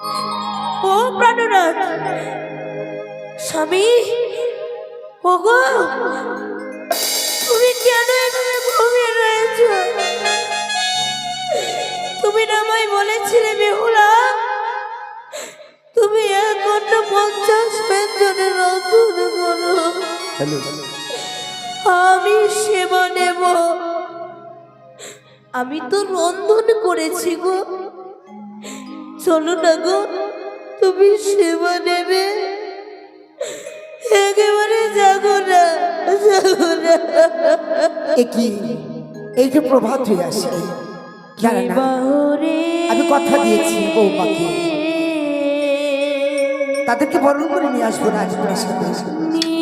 ও প্রাণনাথ স্বামী ওগো তুমি কেন এভাবে ঘুমিয়ে রয়েছ? তুমি না আমায় বলেছিলে বেহুলা তুমি এখন পঞ্চাশ ব্যঞ্জনের রন্ধন করো। আমি সেবা নেব। আমি তো রন্ধন করেছি গো। চলো না গো তুমি সেবা নেবে। একেবারে জাগো না জাগো না। কি? এই যে প্রভাত হয়ে আসে আমি কথা দিয়েছি বৌমাকে। তাদেরকে বরণ করে নিয়ে আসব না আজ তোমার সাথে।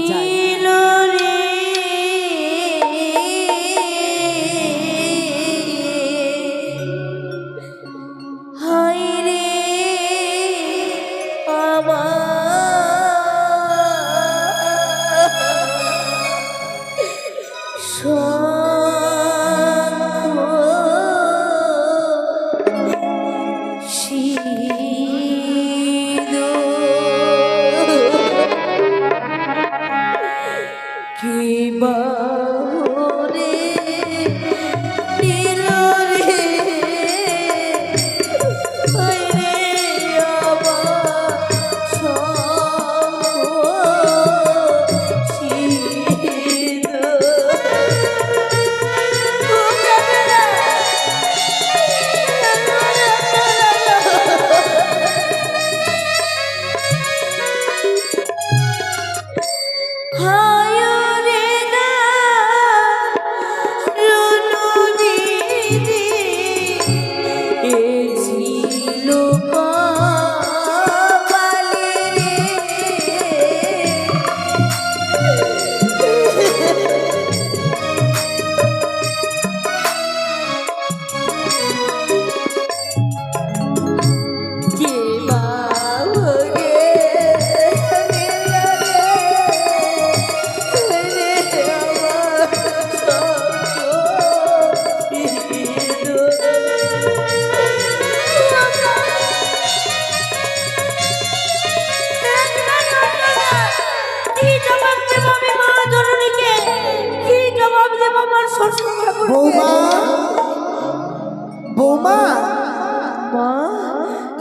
কি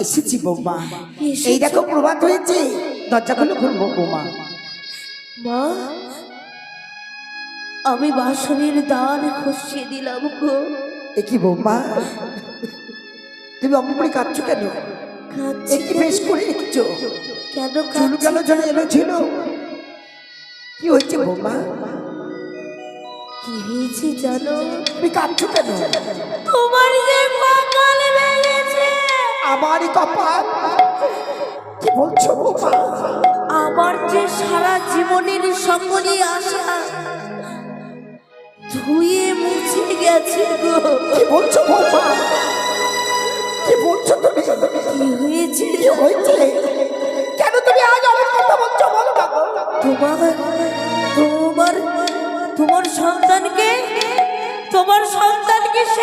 এসেছি বৌমা? এই দেখো প্রভাত হয়েছে। দরজা খুলে খুলবো বৌমা। মা আমি বাসনের দান খসিয়ে দিলাম গো। এ কি বৌমা? তুমি অমন করে কাঁদছো কেন? এ কাঁদছি কি বেশ করে রেখেছো কেন চুল কেন জলে এলো ছিল কি হয়েছে বৌমা? কি হয়েছে জানো? তুমি কাঁদছো কেন? তোমার যে ভেঙেছে আমারই কপাল। কি বলছো আমার যে সারা জীবনের সকলই আশা ধুয়ে মুছে গেছে গো। কি বলছো বৌমা? কি বলছো তুমি? কি হয়েছে? কি হয়েছে? কেন তুমি আজ অনেক কথা বলছো বলো না তোমার তোমার তোমার সন্তানকে তোমার সন্তানকে সেই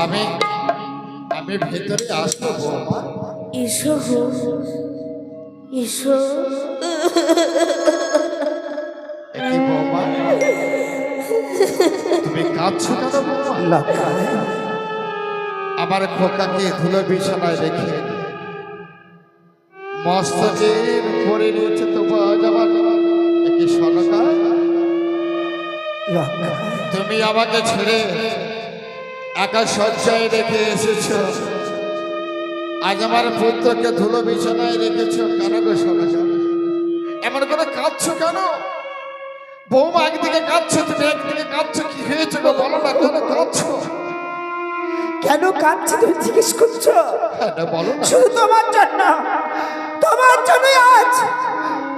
আমি আমি ভেতরে আসব আমার খোকাকে ধুলো বিছানায় রেখে মস্তকের পরে রয়েছে তোমার আমার একই লক্ষণ তুমি আমাকে ছেড়ে একা শয্যায় রেখে এসেছ। আজ আমার পুত্রকে ধুলো বিছানায় রেখেছ। কেন গো সনকা? এমন করে কাঁদছো কেন? বৌমা একদিকে কাঁদছো তুমি একদিকে কাঁদছো। কি হয়েছে গো? বলো না কেন কাঁদছো? কেন কাঁদছি তুমি জিজ্ঞেস করছ? হ্যাঁ, বলো শুধু তোমার জন্য। তোমার জন্য আজ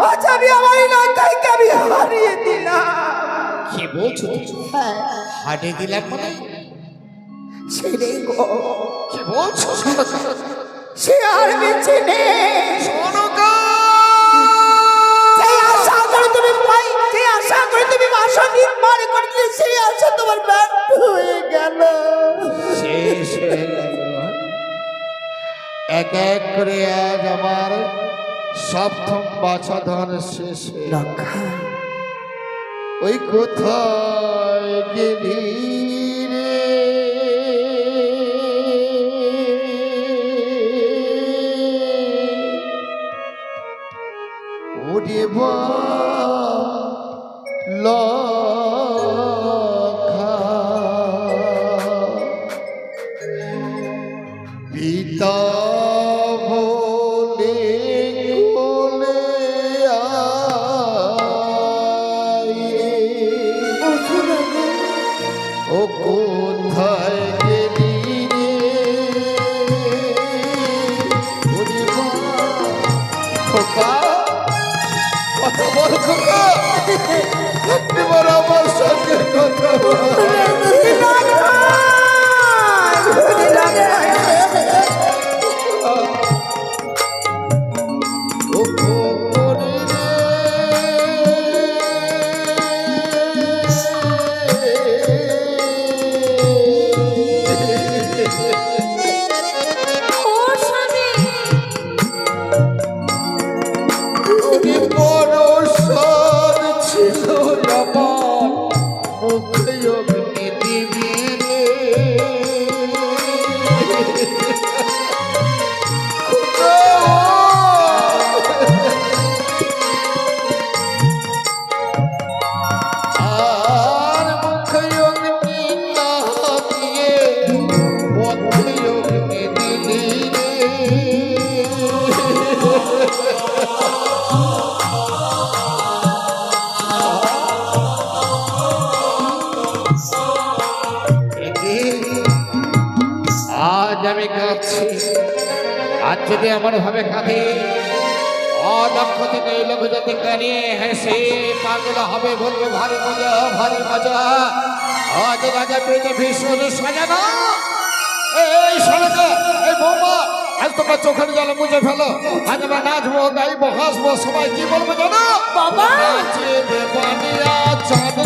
আজ আমি আমার এলাকাকে আমি হারিয়ে দিলাম। কি বলছো? তুমি? হারিয়ে দিলাম মানে সেটাই গো। কি বলছো? সে আর বেঁচে নেই। সেই আশা করে তুমি পাই সেই আশা করে করলে সেই আশা তোমার এক এক করে আজ আমার সপ্তম বাছাধন শেষ ওই কোথায় গেলি রে? ওরে বা এবার আমার সঙ্গে কথা আজ আমি কাঁদছি আজ যদি এমন ভাবে কাঁদে অলক্ষ থেকে এই লোক যদি কানিয়ে হেসে পাগল হবে বলবে ভারী মজা ভারী মজা। আজ রাজা পেতে ভীষণ সাজানো। এই সরকা এই বৌমা আজ তোমার চোখের জল মুছে ফেলো। আজ আমরা নাচবো গাইবো হাসবো সবাই কি বলব জানো? বাবা! নাচে চাঁদ